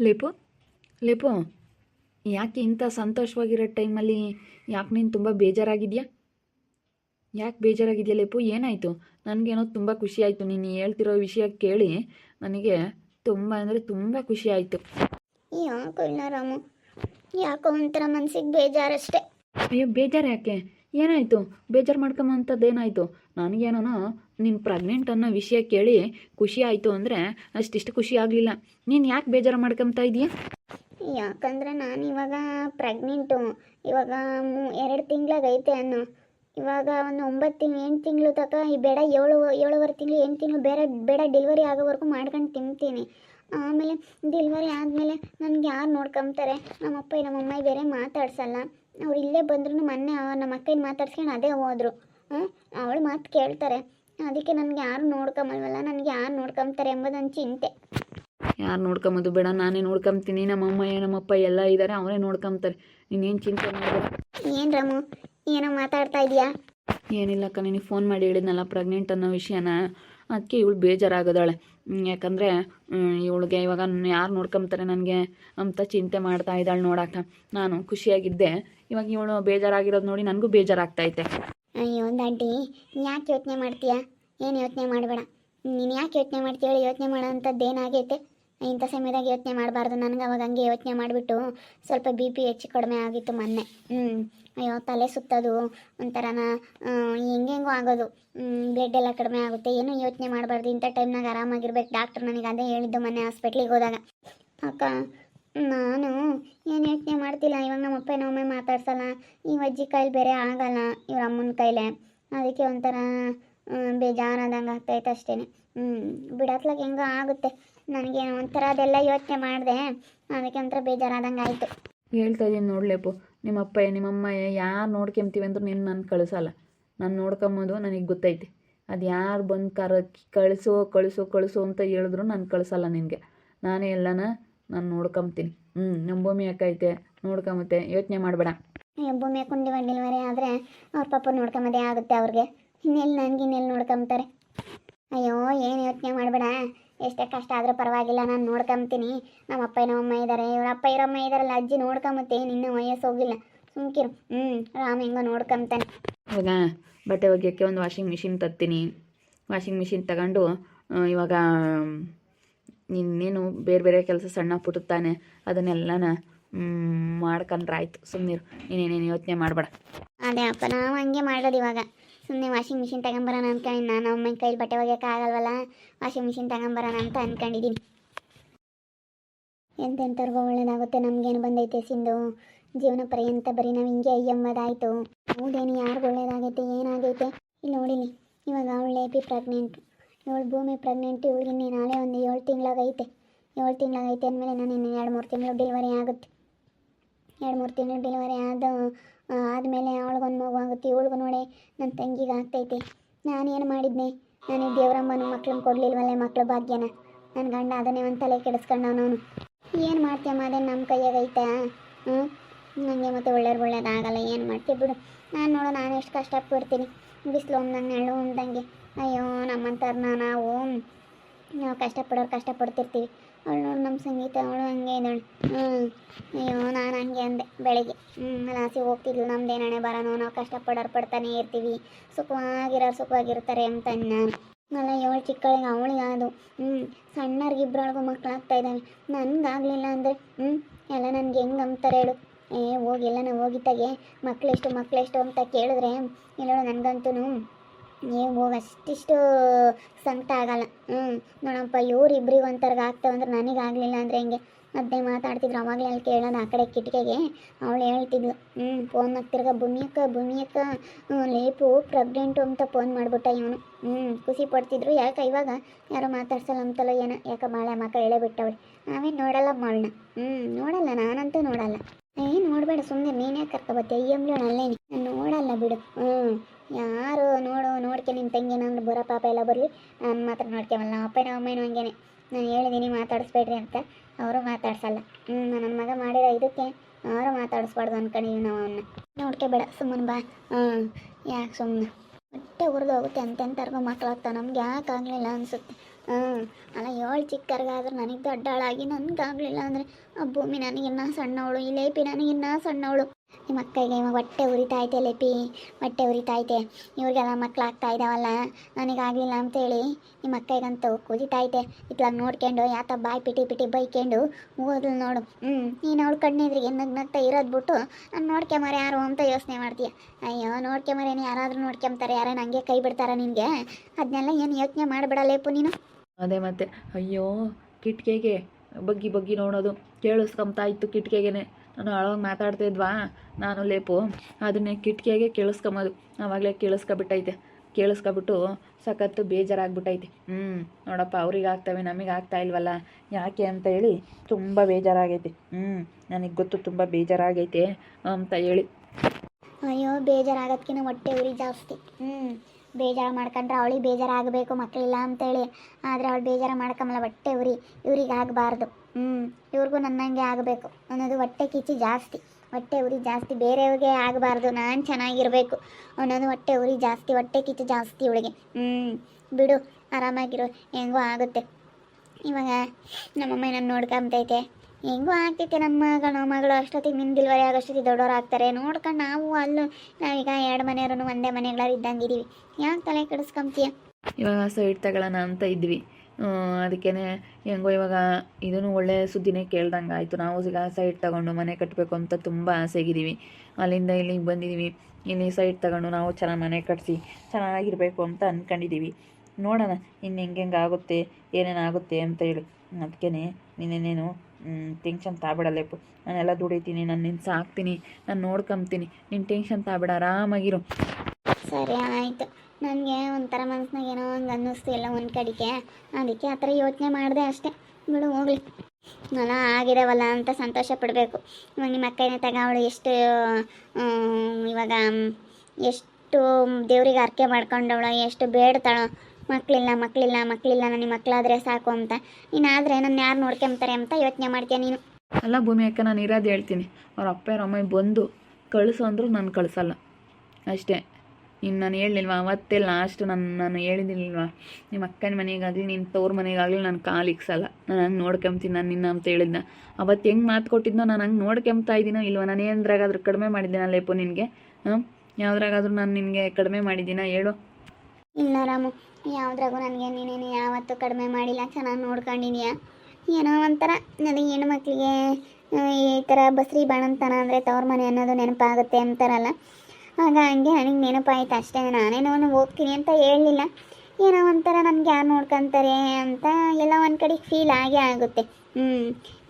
ಲೇಪು ಲೇಪು ಯಾಕೆ ಇಂಥ ಸಂತೋಷವಾಗಿರೋ ಟೈಮಲ್ಲಿ ಯಾಕೆ ನೀನು ತುಂಬ ಬೇಜಾರಾಗಿದೆಯಾ? ಯಾಕೆ ಬೇಜಾರಾಗಿದೆಯಾ ಲೇಪು? ಏನಾಯಿತು? ನನಗೇನೋ ತುಂಬ ಖುಷಿ ಆಯಿತು ನೀನು ಹೇಳ್ತಿರೋ ವಿಷಯ ಕೇಳಿ ನನಗೆ ತುಂಬ ಅಂದರೆ ತುಂಬ ಖುಷಿ ಆಯಿತು ಯಾಕೋ ಇಲ್ಲ ರಾಮು? ಯಾಕೋ ಒಂಥರ ಮನ್ಸಿಗೆ ಬೇಜಾರಷ್ಟೇ. ಅಯ್ಯೋ ಬೇಜಾರು ಯಾಕೆ? ಏನಾಯಿತು? ಬೇಜಾರು ಮಾಡ್ಕೊಂಬಂಥದ್ದು ಏನಾಯಿತು? ನನಗೇನೋ ನೀನು ಪ್ರೆಗ್ನೆಂಟ್ ಅನ್ನೋ ವಿಷಯ ಕೇಳಿ ಖುಷಿ ಆಯಿತು ಅಂದರೆ ಅಷ್ಟಿಷ್ಟು ಖುಷಿ ಆಗಲಿಲ್ಲ. ನೀನು ಯಾಕೆ ಬೇಜಾರು ಮಾಡ್ಕೊಂಬ್ತಾ ಇದೀಯ? ಯಾಕಂದ್ರೆ ನಾನು ಇವಾಗ ಪ್ರೆಗ್ನೆಂಟು ಇವಾಗ ಎರಡು ತಿಂಗಳಾಗೈತೆ ಅನ್ನೋ. ಇವಾಗ ಒಂದು ಒಂಬತ್ತು ತಿಂಗಳು ಎಂಟು ತಿಂಗಳು ತನಕ ಈ ಬೇಡ ಏಳು, ಏಳುವರೆ ತಿಂಗಳು, ಎಂಟು ತಿಂಗಳು ಬೇರೆ, ಬೇಡ ಡೆಲಿವರಿ ಆಗೋವರೆಗೂ ಮಾಡ್ಕೊಂಡು ತಿಂತೀನಿ. ಆಮೇಲೆ ಡೆಲಿವರಿ ಆದಮೇಲೆ ನನಗೆ ಯಾರು ನೋಡ್ಕೊಂತಾರೆ? ನಮ್ಮಪ್ಪ, ನಮ್ಮಮ್ಮ ಬೇರೆ ಮಾತಾಡ್ಸಲ್ಲ. ಅವ್ರು ಇಲ್ಲೇ ಬಂದ್ರು ಮೊನ್ನೆ ನಮ್ಮ ಅಕ್ಕನ ಮಾತಾಡ್ಸ್ಕೊಂಡು ಅದೇ ಹೋದ್ರು. ಅವಳು ಮಾತು ಕೇಳ್ತಾರೆ. ಅದಕ್ಕೆ ನನಗೆ ಯಾರು ನೋಡ್ಕೊಂಬಲ್ವಲ್ಲ ನನಗೆ ಯಾರು ನೋಡ್ಕೊಂತಾರೆ ಎಂಬುದೊಂದು ಚಿಂತೆ. ಯಾರು ನೋಡ್ಕೊಂಬೋದು ಬೇಡ ನಾನೇ ನೋಡ್ಕೊಂತೀನಿ ನಮ್ಮಮ್ಮ ನಮ್ಮಪ್ಪ ಎಲ್ಲ ಇದ್ದಾರೆ ಅವರೇ ನೋಡ್ಕೊಂತಾರೆ ನೀನೇನು ಚಿಂತೆ ಮಾಡಬೇಡ. ಏನು ರಾಮು ಏನೋ ಮಾತಾಡ್ತಾ ಇದೀಯಾ? ಏನಿಲ್ಲಕ್ಕ ನಿನಗೆ ಫೋನ್ ಮಾಡಿ ಹೇಳಿದ್ನಲ್ಲ ಪ್ರೆಗ್ನೆಂಟ್ ಅನ್ನೋ ವಿಷಯನ? ಅದಕ್ಕೆ ಇವಳು ಬೇಜಾರಾಗದಾಳೆ. ಯಾಕಂದರೆ ಇವಳಿಗೆ ಇವಾಗ ಯಾರು ನೋಡ್ಕೊಂತಾರೆ ನನಗೆ ಅಂತ ಚಿಂತೆ ಮಾಡ್ತಾ ಇದ್ದಾಳೆ ನೋಡಕ್ಕ ನಾನು ಖುಷಿಯಾಗಿದ್ದೆ. ಇವಾಗ ಇವಳು ಬೇಜಾರಾಗಿರೋದು ನೋಡಿ ನನಗೂ ಬೇಜಾರಾಗ್ತೈತೆ. ಅಯ್ಯೋ ದಾಂಟಿ ಯಾಕೆ ಯೋಚನೆ ಮಾಡ್ತೀಯಾ? ಏನು ಯೋಚನೆ ಮಾಡಬೇಡ. ನೀನು ಯಾಕೆ ಯೋಚನೆ ಮಾಡ್ತೀಯ ಯೋಚನೆ ಮಾಡೋ ಅಂಥದ್ದು ಏನಾಗೈತೆ? ಇಂಥ ಸಮಯದಾಗ ಯೋಚನೆ ಮಾಡಬಾರ್ದು. ನನಗೆ ಅವಾಗ ಹಂಗೆ ಯೋಚನೆ ಮಾಡಿಬಿಟ್ಟು ಸ್ವಲ್ಪ ಬಿ ಪಿ ಹೆಚ್ಚು ಕಡಿಮೆ ಆಗಿತ್ತು ಮೊನ್ನೆ. ಹ್ಞೂ ಅಯ್ಯೋ, ತಲೆ ಸುತ್ತೋದು ಒಂಥರನ ಹೆಂಗೆಂಗೋ ಆಗೋದು. ಬ್ಲಡ್ ಎಲ್ಲ ಕಡಿಮೆ ಆಗುತ್ತೆ. ಏನೂ ಯೋಚನೆ ಮಾಡಬಾರ್ದು. ಇಂಥ ಟೈಮ್ನಾಗ ಆರಾಮಾಗಿರ್ಬೇಕು. ಡಾಕ್ಟ್ರ್ ನನಗೆ ಅದೇ ಹೇಳಿದ್ದು ಮೊನ್ನೆ ಹಾಸ್ಪಿಟ್ಲಿಗೆ ಹೋದಾಗ. ಅಕ್ಕ, ನಾನು ಏನು ಯೋಚನೆ ಮಾಡ್ತಿಲ್ಲ. ಇವಾಗ ನಮ್ಮ ಅಪ್ಪ ನಮ್ಮಮ್ಮ ಮಾತಾಡ್ಸಲ್ಲ. ಈ ಅಜ್ಜಿ ಕೈಲಿ ಬೇರೆ ಆಗಲ್ಲ. ಇವ್ರ ಅಮ್ಮನ ಕೈಲೇ. ಅದಕ್ಕೆ ಒಂಥರ ಬೇಜಾರಾದಂಗೆ ಆಗ್ತೈತೆ ಅಷ್ಟೇ ಹ್ಞೂ ಬಿಡತ್ಲಾಗ ಹೆಂಗೋ ಆಗುತ್ತೆ. ನನಗೆ ಒಂಥರ ಅದೆಲ್ಲ ಯೋಚನೆ ಮಾಡಿದೆ. ಅದಕ್ಕೆ ಒಂಥರ ಬೇಜಾರಾದಂಗೆ ಆಯಿತು. ಹೇಳ್ತಾ ಇದ್ದೀನಿ ನೋಡ್ಲೇಪು ನಿಮ್ಮಪ್ಪ ನಿಮ್ಮಮ್ಮ ಯಾರು ನೋಡ್ಕೊಂತೀವಿ ಅಂದ್ರೆ ನಿನ್ನ ನಾನು ಕಳಿಸಲ್ಲ. ನಾನು ನೋಡ್ಕೊಂಬೋದು ನನಗೆ ಗೊತ್ತೈತೆ. ಅದು ಯಾರು ಬಂದು ಕರ ಕಳಿಸು ಕಳಿಸು ಕಳಿಸು ಅಂತ ಹೇಳಿದ್ರು ನಾನು ಕಳಿಸಲ್ಲ ನಿನಗೆ. ನಾನೇ ಎಲ್ಲನ ನಾನು ನೋಡ್ಕೊಂತೀನಿ ಹ್ಞೂ ನಮ್ಮ ಭೂಮಿ ಯಾಕೈತೆ ನೋಡ್ಕೊಂಬತ್ತೆ ಯೋಚನೆ ಮಾಡಬೇಡ. ಭೂಮಿ ಕುಂಡಿ ಬಂಡಿಲ್ವರೆ ಆದರೆ ಅವ್ರ ಪಾಪ ನೋಡ್ಕೊಂಬದೇ ಆಗುತ್ತೆ ಅವ್ರಿಗೆ. ಇನ್ನೆಲ್ಲಿ ನನಗೆ ಇನ್ನೆಲ್ಲಿ ನೋಡ್ಕೊಂತಾರೆ ಅಯ್ಯೋ ಏನು ಯೋಚನೆ ಮಾಡಬೇಡ. ಎಷ್ಟೇ ಕಷ್ಟ ಆದರೂ ಪರವಾಗಿಲ್ಲ ನಾನು ನೋಡ್ಕೊಂತೀನಿ ನಮ್ಮ ಅಪ್ಪ ನಮ್ಮಮ್ಮ ಇದ್ದಾರೆ ಇವ್ರ ಅಪ್ಪ ಇರಮ್ಮ ಇದ್ದಾರಲ್ಲ ಅಜ್ಜಿ ನೋಡ್ಕೊಂಬತ್ತೆ ನಿನ್ನ ವಯಸ್ಸು ಹೋಗಿಲ್ಲ. ಸುಮ್ಕಿರು. ಹ್ಞೂ ರಾಮ್ ಹೆಂಗೋ ನೋಡ್ಕೊಂತಾನೆ ಇವಾಗ ಬಟ್ಟೆ ಒಗೆಯೋಕ್ಕೆ ಒಂದು ವಾಷಿಂಗ್ ಮಿಷಿನ್ ತರ್ತೀನಿ. ವಾಷಿಂಗ್ ಮಿಷಿನ್ ತಗೊಂಡು ಇವಾಗ ಇನ್ನೇನು ಬೇರೆ ಬೇರೆ ಕೆಲಸ ಸಣ್ಣ ಪುಟ್ಟುತ್ತಾನೆ. ಅದನ್ನೆಲ್ಲನ ಮಾಡ್ಕೊಂಡ್ರೆ ಆಯ್ತು ಸುಮ್ಮನಿರು ನೀನೇನೇನು ಯೋಚನೆ ಮಾಡಬೇಡ. ಅದೇ ಅಪ್ಪ ನಾವು ಹಂಗೆ ಮಾಡೋದು ಇವಾಗ. ಸುಮ್ಮನೆ ವಾಷಿಂಗ್ ಮಿಷಿನ್ ತಗೊಂಬರೋಣ ಅಂದ್ಕೊಂಡಿನಿ ನಾನು. ಅಮ್ಮನ ಕೈಲಿ ಬಟ್ಟೆ ಒಗ್ಯಕ್ಕೆ ಆಗಲ್ವಲ್ಲ? ವಾಷಿಂಗ್ ಮಿಷಿನ್ ತಗೊಂಬರೋಣ ಅಂತ ಅನ್ಕೊಂಡಿದ್ದೀನಿ ಎಂತೆಂಥವ್ರಿಗೂ ಒಳ್ಳೇದಾಗುತ್ತೆ. ನಮಗೇನು ಬಂದೈತೆ ಸಿಂಧು? ಜೀವನ ಪರ್ಯಂತ ಬರೀ ನಾವು ಹಿಂಗೆ ಅಯ್ಯಮ್ಮದಾಯಿತು ಹೌದೇನು ಯಾರಿಗೂ ಒಳ್ಳೇದಾಗೈತೆ, ಏನಾಗೈತೆ? ಇಲ್ಲಿ ನೋಡಿಲಿ ಇವಾಗ ಅವಳು ಲೇಪಿ ಪ್ರೆಗ್ನೆಂಟ್. ಇವಳು ಭೂಮಿ ಪ್ರೆಗ್ನೆಂಟ್ ಇವಳಿಗೆ ಇನ್ನೇನು ನಾಳೆ ಒಂದು ಏಳು ತಿಂಗಳಾಗೈತೆ. ಏಳು ತಿಂಗಳಾಗೈತೆ ಅಂದಮೇಲೆ ನಾನು ಇನ್ನು ಎರಡು ಮೂರು ತಿಂಗಳು ಡೆಲಿವರಿ ಆಗುತ್ತೆ. ಎರಡು ಮೂರು ತಿಂಗಳು ಡೆಲಿವರಿ ಆದ ಆದಮೇಲೆ ಅವಳಿಗೊಂದು ಮಗು ಆಗುತ್ತೆ. ಇವಳಿಗೂ ನೋಡಿ ನನ್ನ ತಂಗಿಗೆ ಆಗ್ತೈತೆ. ನಾನೇನು ಮಾಡಿದ್ನೆ? ನನಗೆ ದೇವರಮ್ಮನ ಮಕ್ಳನ್ನ ಕೊಡಲಿಲ್ವಲ್ಲ ಮಕ್ಳ ಭಾಗ್ಯನ? ನನ್ನ ಗಂಡ ಅದನ್ನೇ ಒಂದು ತಲೆ ಕೆಡಿಸ್ಕೊಂಡವನವನು ಏನು ಮಾಡ್ತೀಯಮ್ಮ, ಅದೇನು ನಮ್ಮ ಕೈಯಾಗೈತಾ ಹ್ಞೂ ನನಗೆ ಮತ್ತೆ ಒಳ್ಳೇದು ಒಳ್ಳೇದಾಗಲ್ಲ ಏನು ಮಾಡ್ತೀವಿ ಬಿಡು. ನಾನು ನೋಡು, ನಾನು ಎಷ್ಟು ಕಷ್ಟಪಡ್ತೀನಿ. ಬಿಸಿಲು ಒಂದಂಗೆ ನೆಳ್ಳು ಒಂದಂಗೆ ಅಯ್ಯೋ ನಮ್ಮಂಥವ್ರನ್ನ ನಾವು ನಾವು ಕಷ್ಟಪಡೋರು ಕಷ್ಟಪಡ್ತಿರ್ತೀವಿ. ಅವಳು ನೋಡು ನಮ್ಮ ಸಂಗೀತ ಅವಳು ಹಂಗೆ ಇದ್ದಾಳೆ ಹ್ಞೂ ಅಯ್ಯೋ, ನಾನು ಹಂಗೆ ಅಂದೆ ಬೆಳಿಗ್ಗೆ. ಹ್ಞೂ ಲಾಸಿ ಹೋಗ್ತಿದ್ಲು. ನಮ್ದೇನೇ ಬರೋಣ ನಾವು ಕಷ್ಟಪಡೋರು ಪಡ್ತಾನೆ ಇರ್ತೀವಿ. ಸುಖವಾಗಿರೋರು ಸುಖವಾಗಿರ್ತಾರೆ ಅಂತ ನಾನು ಅಲ್ಲ, ಏಳು ಚಿಕ್ಕಳಿಗೆ ಅವಳಿಗೆ ಅದು. ಹ್ಞೂ ಸಣ್ಣವ್ರಿಗೆ ಇಬ್ಬರೊಳಗೂ ಮಕ್ಕಳಾಗ್ತಾ ಇದ್ದಾವೆ ನನಗಾಗಲಿಲ್ಲ ಅಂದರೆ ಹ್ಞೂ ಎಲ್ಲ ನನಗೆ ಹೆಂಗೆ ಅಂತಾರೆ ಹೇಳು. ಏ, ಹೋಗಿಲ್ಲ ನಾವು ಹೋಗಿದ್ದಾಗೆ. ಮಕ್ಕಳೆಷ್ಟು ಮಕ್ಕಳೆಷ್ಟು ಅಂತ ಕೇಳಿದ್ರೆ ಇಲ್ಲ ನನಗಂತೂ ಏ, ಹೋಗಿ ಅಷ್ಟಿಷ್ಟು ಸಂಕಟ ಆಗಲ್ಲ. ಹ್ಞೂ ನೋಡಪ್ಪ, ಇವ್ರಿಬ್ರಿಗೆ ಒಂಥರ್ಗೆ ಆಗ್ತಾವೆ ಅಂದ್ರೆ ನನಗಾಗಲಿಲ್ಲ ಅಂದರೆ ಹೆಂಗೆ? ಮತ್ತೆ ಮಾತಾಡ್ತಿದ್ರು, ಅವಾಗಲೇ ಅಲ್ಲಿ ಕೇಳೋದು ಆ ಕಡೆ ಕಿಟಕಿಗೆ. ಅವಳು ಹೇಳ್ತಿದ್ಲು ಹ್ಞೂ ಫೋನ್ ಹಾಕ್ತಿರ್ಗ ಭೂಮಿಯಕ್ಕ ಭೂಮಿಯಕ್ಕ ಲೇಪು ಪ್ರೆಗ್ನೆಂಟು ಅಂತ ಫೋನ್ ಮಾಡ್ಬಿಟ್ಟ ಇವನು. ಹ್ಞೂ ಖುಷಿ ಪಡ್ತಿದ್ರು. ಯಾಕೆ ಇವಾಗ? ಯಾರೋ ಮಾತಾಡ್ಸಲ್ಲ ಅಂತಲೋ ಏನೋ. ಯಾಕೆ ಬಾಳೆ ಮಕ್ಕ ಎಳೆ ಬಿಟ್ಟವಳೆ. ನಾವೇನು ನೋಡಲ್ಲ ಮಾಡೋಣ ಹ್ಞೂ ನೋಡಲ್ಲ, ನಾನಂತೂ ನೋಡಲ್ಲ. ಏ ನೋಡಬೇಡ ಸುಮ್ಮನೆ ನೀನೇ ಕರ್ಕೊಬತ್ತೆ ಅಯ್ಯಂಬ್ಳು ಅಲ್ಲೇನೆ ನಾನು ನೋಡಲ್ಲ ಬಿಡು. ಹ್ಞೂ ಯಾರು ನೋಡು, ನೋಡ್ಕೆ ನಿನ್ನ ತಂಗಿ ನಂದು ಬರೋ ಪಾಪ ಎಲ್ಲ ಬರಲಿ. ನಾನು ಮಾತ್ರ ನೋಡ್ಕೊವಲ್ಲ ನಮ್ಮ ಅಪ್ಪ ನಮ್ಮ ಅಮ್ಮನೂ ಹಂಗೇನೆ. ನಾನು ಹೇಳಿದ್ದೀನಿ ಮಾತಾಡಿಸ್ಬೇಡ್ರಿ ಅಂತ. ಅವರು ಮಾತಾಡ್ಸಲ್ಲ. ಹ್ಞೂ ನನ್ನ ಮಗ ಮಾಡಿರೋ ಇದಕ್ಕೆ ಅವರು ಮಾತಾಡಿಸ್ಬಾರ್ದು ಅನ್ಕೊಂಡಿದ್ದೀವಿ ನಾವು ಅವನ್ನ ನೋಡ್ಕೋಬೇಡ ಸುಮ್ಮನೆ ಬಾ. ಹ್ಞೂ ಯಾಕೆ ಸುಮ್ಮನೆ ಹೊಟ್ಟೆ ಹುರಿದೋಗುತ್ತೆ ಹೋಗುತ್ತೆ ಎಂತೆಂಥವ್ರಿಗೂ ಮಕ್ಕಳಾಗ್ತಾವೆ ನಮ್ಗೆ ಯಾಕೆ ಆಗಲಿಲ್ಲ ಅನಿಸುತ್ತೆ? ಹ್ಞೂ. ಅಲ್ಲ ಏಳು ಚಿಕ್ಕರ್ಗಾದ್ರೆ ನನಗೆ ದೊಡ್ಡಾಳಾಗಿ ನನಗಾಗಲಿಲ್ಲ ಅಂದರೆ ಆ ಭೂಮಿ ನನಗಿನ್ನ ಸಣ್ಣವಳು. ಈ ಲೇಪಿ ನನಗಿನ್ನ ಸಣ್ಣವಳು. ನಿಮ್ಮ ಅಕ್ಕಗೆ ಇವಾಗ ಹೊಟ್ಟೆ ಉರಿತಾಯ್ತೆ ಲೇಪಿ, ಹೊಟ್ಟೆ ಉರಿತಾ ಐತೆ ಇವ್ರಿಗೆಲ್ಲ ಮಕ್ಳು ಆಗ್ತಾ ಇದ್ದಾವಲ್ಲ ನನಗಾಗಲಿಲ್ಲ ಅಂತೇಳಿ ನಿಮ್ಮ ಅಕ್ಕಗಂತೂ ಕುದಿತಾಯ್ತೆ ಐತೆ ಇತ್ಲಾಗ ನೋಡ್ಕೊಂಡು ಯಾತ ಬಾಯಿ ಪಿಟಿ ಪಿಟಿ ಬೈಕೊಂಡು ಓದ್ಲು ನೋಡು. ಹ್ಞೂ, ನೀನು ಅವಳು ಕಣ್ಣೆದ್ರಿಗೆ ನಗ್ ನಗ್ತಾ ಇರೋದು ಬಿಟ್ಟು ನಾನು ನೋಡ್ಕೊಂಬಾರ ಯಾರು ಅಂತ ಯೋಚನೆ ಮಾಡ್ತೀಯ. ಅಯ್ಯೋ ನೋಡ್ಕೊಂಬರೇನು ಯಾರಾದರೂ ನೋಡ್ಕೊಂತಾರೆ ಯಾರೇ ಹಂಗೆ ಕೈ ಬಿಡ್ತಾರ ನಿನಗೆ. ಅದನ್ನೆಲ್ಲ ಏನು ಯೋಚನೆ ಮಾಡಿಬಿಡಲೇಪು ನೀನು. ಅದೇ ಮತ್ತೆ, ಅಯ್ಯೋ, ಕಿಟ್ಕೆಗೆ ಬಗ್ಗಿ ಬಗ್ಗಿ ನೋಡೋದು ಕೇಳಿಸ್ಕೊಂತಾ ಇತ್ತು ಕಿಟ್ಕಿಗೆನೆ. ನಾನು ಅಳವಾಗಿ ಮಾತಾಡ್ತಾ ಇದ್ವಾ? ನಾನು ಲೇಪು. ಅದನ್ನೇ ಕಿಟ್ಕೆಗೆ ಕೇಳಿಸ್ಕೊಂಬೋದು ಆವಾಗಲೇ ಕೇಳಿಸ್ಕೊಬಿಟ್ಟೈತೆ. ಕೇಳಿಸ್ಕೊಬಿಟ್ಟು ಸಖತ್ತು ಬೇಜಾರಾಗ್ಬಿಟ್ಟೈತೆ. ಹ್ಞೂ ನೋಡಪ್ಪ, ಅವ್ರಿಗೆ ಆಗ್ತವೆ, ನಮಗೆ ಆಗ್ತಾ ಇಲ್ವಲ್ಲ? ಯಾಕೆ ಅಂತ ಹೇಳಿ ತುಂಬ ಬೇಜಾರಾಗೈತೆ. ಹ್ಞೂ ನನಗೆ ಗೊತ್ತು ತುಂಬ ಬೇಜಾರಾಗೈತೆ ಅಂತ ಹೇಳಿ. ಅಯ್ಯೋ ಬೇಜಾರಾಗೋದ್ಕಿಂತ ಹೊಟ್ಟೆ ಉರಿ ಜಾಸ್ತಿ. ಹ್ಞೂ ಬೇಜಾರು ಮಾಡ್ಕೊಂಡ್ರೆ ಅವಳಿಗೆ ಬೇಜಾರಾಗಬೇಕು ಮಕ್ಕಳಿಲ್ಲ ಅಂತೇಳಿ. ಆದರೆ ಅವಳು ಬೇಜಾರು ಮಾಡ್ಕೊಂಬಲ್ಲ ಹೊಟ್ಟೆ ಉರಿ, ಇವ್ರಿಗೆ ಆಗಬಾರ್ದು. ಹ್ಞೂ ಇವ್ರಿಗೂ ನನ್ನಂಗೆ ಆಗಬೇಕು. ಅನ್ನೋದು ಹೊಟ್ಟೆ ಕಿಚಿ ಜಾಸ್ತಿ. ಹೊಟ್ಟೆ ಉರಿ ಜಾಸ್ತಿ. ಬೇರೆಯವ್ರಿಗೆ ಆಗಬಾರ್ದು. ನಾನು ಚೆನ್ನಾಗಿರಬೇಕು. ಅನ್ನೋದು ಹೊಟ್ಟೆ ಉರಿ ಜಾಸ್ತಿ. ಹೊಟ್ಟೆ ಕಿಚ್ಚು ಜಾಸ್ತಿ ಇವಳಿಗೆ. ಹ್ಞೂ ಬಿಡು, ಆರಾಮಾಗಿರು. ಹೆಂಗೋ ಆಗುತ್ತೆ. ಇವಾಗ ನಮ್ಮಮ್ಮ ನಾನು ನೋಡ್ಕೊಂತೈತೆ? ಹೆಂಗೂ ಆಗ್ತೈತೆ ನಮ್ಮ ಗಣ ಮಗಳು ಅಷ್ಟೊತ್ತಿಗೆ ನಿನ್ನ ಡಿಲ್ವರಿ ಆಗೋಷ್ಟೊತ್ತಿಗೆ ದೊಡ್ಡವ್ರು ಆಗ್ತಾರೆ ನೋಡ್ಕೊಂಡು ನಾವು ಅಲ್ಲೂ, ನಾವೀಗ ಎರಡು ಮನೆಯವರು ಒಂದೇ ಮನೆಗಳಾರು ಇದ್ದಂಗಿದ್ದೀವಿ ಯಾಕೆ ತಲೆ ಕೆಡಿಸ್ಕೊಂತೀಯ? ಇವಾಗ ಸೈಡ್ ತಗೊಳ್ಳೋಣ ಅಂತ ಇದ್ವಿ. ಅದಕ್ಕೇ ಹೆಂಗೋ ಇವಾಗ ಇದನ್ನು ಒಳ್ಳೆ ಸುದ್ದಿನೇ ಕೇಳ್ದಂಗೆ ಆಯಿತು. ನಾವು ಈಗ ಸೈಡ್ ತಗೊಂಡು ಮನೆ ಕಟ್ಟಬೇಕು ಅಂತ ತುಂಬ ಆಸೆಗಿದ್ದೀವಿ ಅಲ್ಲಿಂದ ಇಲ್ಲಿಗೆ ಬಂದಿದ್ದೀವಿ ಇಲ್ಲಿ ಸೈಡ್ ತಗೊಂಡು ನಾವು ಚೆನ್ನಾಗಿ ಮನೆ ಕಟ್ಟಿಸಿ ಚೆನ್ನಾಗಿರಬೇಕು ಅಂತ ಅಂದ್ಕೊಂಡಿದ್ದೀವಿ ನೋಡೋಣ ಇನ್ನು ಹೆಂಗೆ ಆಗುತ್ತೆ, ಏನೇನು ಆಗುತ್ತೆ ಅಂತ ಹೇಳಿ. ಅದಕ್ಕೇ ನೀನೇನೇನು ಟೆನ್ಷನ್ ತಾಬಿಡಲೇಪು ನಾನೆಲ್ಲ ದುಡಿತೀನಿ, ನಾನು ನಿನ್ನ ಸಾಕ್ತೀನಿ, ನಾನು ನೋಡ್ಕೊಂತೀನಿ ನೀನು ಟೆನ್ಷನ್ ತಾಬಿಡ ಆರಾಮಾಗಿರು. ಸರಿ, ಆಯಿತು. ನನಗೆ ಒಂಥರ ಮನಸ್ಸಿನಾಗ ಏನೋ ಹಂಗೆ ಅನ್ನಿಸ್ತು ಎಲ್ಲ ಒಂದು ಕಡೆಗೆ. ಅದಕ್ಕೆ ಆ ಥರ ಯೋಚನೆ ಮಾಡಿದೆ ಅಷ್ಟೇ. ಬಿಡು, ಹೋಗ್ಲಿ. ನಾನು ಆಗಿದಾವಲ್ಲ ಅಂತ ಸಂತೋಷ ಪಡಬೇಕು. ಇವಾಗ ನಿಮ್ಮ ಅಕ್ಕನೇ ತಗ ಅವಳು ಎಷ್ಟು ಇವಾಗ ಎಷ್ಟು ದೇವ್ರಿಗೆ ಅರ್ಕೆ ಮಾಡ್ಕೊಂಡವಳು, ಎಷ್ಟು ಬೇಡ್ತಾಳೋ. ಮಕ್ಕಳಿಲ್ಲ ಮಕ್ಕಳಿಲ್ಲ ಮಕ್ಕಳಿಲ್ಲ ನನಗೆ ಮಕ್ಕಳಾದರೆ ಸಾಕು ಅಂತ. ನೀನಾದರೆ ನನ್ನ ಯಾರು ನೋಡ್ಕೊಂತಾರೆ ಅಂತ ಯೋಚನೆ ಮಾಡ್ತೀಯ ನೀನು? ಅಲ್ಲ ಭೂಮಿ ಅಕ್ಕ, ನಾನು ಇರೋದು ಹೇಳ್ತೀನಿ. ಅವ್ರ ಅಪ್ಪ ಅಮ್ಮ ಬಂದು ಕಳಿಸು ಅಂದರೂ ನಾನು ಕಳಿಸಲ್ಲ. ಅಷ್ಟೇ. ಇನ್ನು ನಾನು ಹೇಳಿಲ್ವಾ ಅವತ್ತೇ ಲಾಸ್ಟ್ ನಾನು ನಾನು ಹೇಳಿದಿಲ್ವಾ ನಿಮ್ಮ ಅಕ್ಕನ ಮನೆಗಾಗಲಿ ನಿನ್ನ ತವ್ರ ಮನೆಗಾಗಲಿ ನಾನು ಕಾಲು ಇಕ್ಸಲ್ಲ ನಾನು ಹಂಗೆ ನೋಡ್ಕೊಂತೀನಿ ನಾನು ನಿನ್ನ ಅಂತ ಹೇಳಿದ್ನ. ಅವತ್ತು ಹೆಂಗೆ ಮಾತು ಕೊಟ್ಟಿದ್ನೋ ನಾನು ಹಂಗೆ ನೋಡ್ಕೊಂಬ್ತಾ ಇದ್ದೀನೋ ಇಲ್ವ? ನಾನು ಏನದ್ರಾಗಾದ್ರೂ ಕಡಿಮೆ ಮಾಡಿದ್ದೀನಲ್ಲ ಲೇಪು ನಿನಗೆ? ಹಾಂ ಯಾವ್ದ್ರಾಗಾದ್ರೂ ನಾನು ನಿನಗೆ ಕಡಿಮೆ ಮಾಡಿದ್ದೀನ ಹೇಳು. ಇಲ್ಲ ರಾಮು, ಯಾವುದ್ರಾಗೂ ನನಗೆ ನೀನೇನು ಯಾವತ್ತೂ ಕಡಿಮೆ ಮಾಡಿಲ್ಲ, ಚೆನ್ನಾಗಿ ನೋಡ್ಕೊಂಡಿದ್ಯಾ? ಏನೋ ಒಂಥರ ನನಗೆ ಹೆಣ್ಣು ಮಕ್ಕಳಿಗೆ ಈ ಥರ ಬಸ್ರಿ ಬಾಣಂತನ ಅಂದರೆ ತವ್ರ ಮನೆ ಅನ್ನೋದು ನೆನಪಾಗುತ್ತೆ ಅಂತಾರಲ್ಲ? ಆಗ ಹಂಗೆ ನನಗೆ ನೆನಪಾಯ್ತು ಅಷ್ಟೇ, ನಾನೇನೋ ಹೋಗ್ತೀನಿ ಅಂತ ಹೇಳಲಿಲ್ಲ. ಏನೋ ಒಂಥರ ನನಗೆ ಯಾರು ನೋಡ್ಕೊಂತಾರೆ ಅಂತ ಎಲ್ಲ ಒಂದು ಕಡೆ ಫೀಲ್ ಆಗೇ ಆಗುತ್ತೆ. ಹ್ಞೂ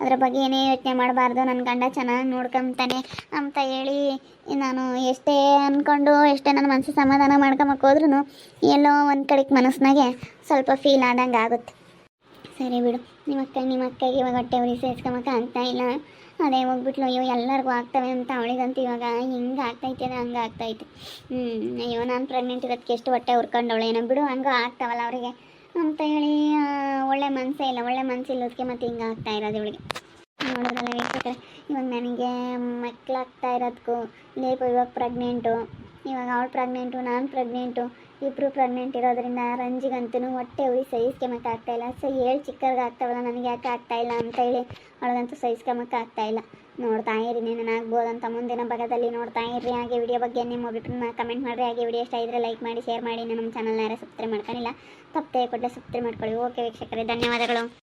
ಅದ್ರ ಬಗ್ಗೆ ಏನೇ ಯೋಚನೆ ಮಾಡಬಾರ್ದು. ನನ್ನ ಗಂಡ ಚೆನ್ನಾಗಿ ನೋಡ್ಕೊಂತಾನೆ ಅಂತ ಹೇಳಿ ನಾನು ಎಷ್ಟೇ ಅಂದ್ಕೊಂಡು ಎಷ್ಟೇ ನನ್ನ ಮನಸ್ಸು ಸಮಾಧಾನ ಮಾಡ್ಕೊಂಬಕ್ಕೆ ಎಲ್ಲೋ ಒಂದು ಕಡೆಗೆ ಮನಸ್ಸಿನಾಗೆ ಸ್ವಲ್ಪ ಫೀಲ್ ಆದಂಗೆ ಆಗುತ್ತೆ. ಸರಿ ಬಿಡು ನಿಮ್ಮ ಅಕ್ಕ ನಿಮ್ಮ ಅಕ್ಕಗೆ ಇವಾಗ ಹೊಟ್ಟೆ ಉರಿ ಸೇರಿಸ್ಕೊಂಬಕ್ಕೆ ಅಂತ ಇಲ್ಲ. ಅದೇ ಹೋಗ್ಬಿಟ್ಲು, ಅಯ್ಯೋ ಎಲ್ಲರಿಗೂ ಆಗ್ತವೆ ಅಂತ ಅವಳಿಗಂತ ಇವಾಗ ಹಿಂಗೆ ಆಗ್ತೈತೆ ಹಂಗೆ ಆಗ್ತೈತೆ. ಹ್ಞೂ ಅಯ್ಯೋ ನಾನು ಪ್ರೆಗ್ನೆಂಟ್ ಇರೋದಕ್ಕೆ ಎಷ್ಟು ಹೊಟ್ಟೆ ಹುರ್ಕೊಂಡವಳು ಏನೋ ಬಿಡು, ಹಂಗೂ ಆಗ್ತಾವಲ್ಲ ಅವರಿಗೆ. ಅಂತ ಹೇಳಿ ಒಳ್ಳೆ ಮನಸ್ಸೇ ಇಲ್ಲ, ಒಳ್ಳೆ ಮನಸ್ಸು ಮತ್ತು ಮತ್ತೆ ಹಿಂಗೆ ಆಗ್ತಾ ಇರೋದು ಇವಳಿಗೆ. ನೋಡಿದ್ರಲ್ಲ ವೀಕ್ಷಕರೇ, ಇವಾಗ ನನಗೆ ಮಕ್ಕಳಾಗ್ತಾ ಇರೋದಕ್ಕೂ ಲೇಪ ಇವಾಗ ಪ್ರೆಗ್ನೆಂಟು ಇವಾಗ ಅವಳು ಪ್ರೆಗ್ನೆಂಟು ನಾನು ಪ್ರೆಗ್ನೆಂಟು ಇಬ್ಬರು ಪ್ರೆಗ್ನೆಂಟ್ ಇರೋದ್ರಿಂದ ರಂಜಿಗಂತೂ ಹೊಟ್ಟೆ ಉರಿ ಆಗ್ತಾ ಇಲ್ಲ. ಸೊ ಹೇಳಿ ಚಿಕ್ಕರ್ಗೆ ಆಗ್ತಾವಲ್ಲ, ನನಗೆ ಯಾಕೆ ಆಗ್ತಾ ಇಲ್ಲ ಅಂತ ಹೇಳಿ ಅವಳಗಂತೂ ಸಹಿಸ್ಕೊಂಬಕ್ಕೆ ಆಗ್ತಾ ಇಲ್ಲ. ನೋಡ್ತಾ ಇರಿ ನಾನು ಆಗ್ಬೋದು ಅಂತ ಮುಂದಿನ ಭಾಗದಲ್ಲಿ ನೋಡ್ತಾ ಇರ್ರಿ ಹಾಗೆ ವಿಡಿಯೋ ಬಗ್ಗೆ ನಿಮ್ಮ ಅಭಿಪ್ರಾಯ ಕಮೆಂಟ್ ಮಾಡಿರಿ. ಹಾಗೆ ವಿಡಿಯೋ ಇಷ್ಟ ಇದ್ರೆ ಲೈಕ್ ಮಾಡಿ ಶೇರ್ ಮಾಡಿ. ನಮ್ಮ ಚಾನಲ್ನ ಯಾರು ಸಬ್ಸ್ಕ್ರೈಬ್ ಮಾಡ್ಕೊಂಡಿಲ್ಲ, ತಪ್ಪದೆ ಕೊಟ್ಟರೆ ಸಬ್ಸ್ಕ್ರೈಬ್ ಮಾಡ್ಕೊಳ್ಳಿ. ಓಕೆ ವೀಕ್ಷಕರೇ, ಧನ್ಯವಾದಗಳು.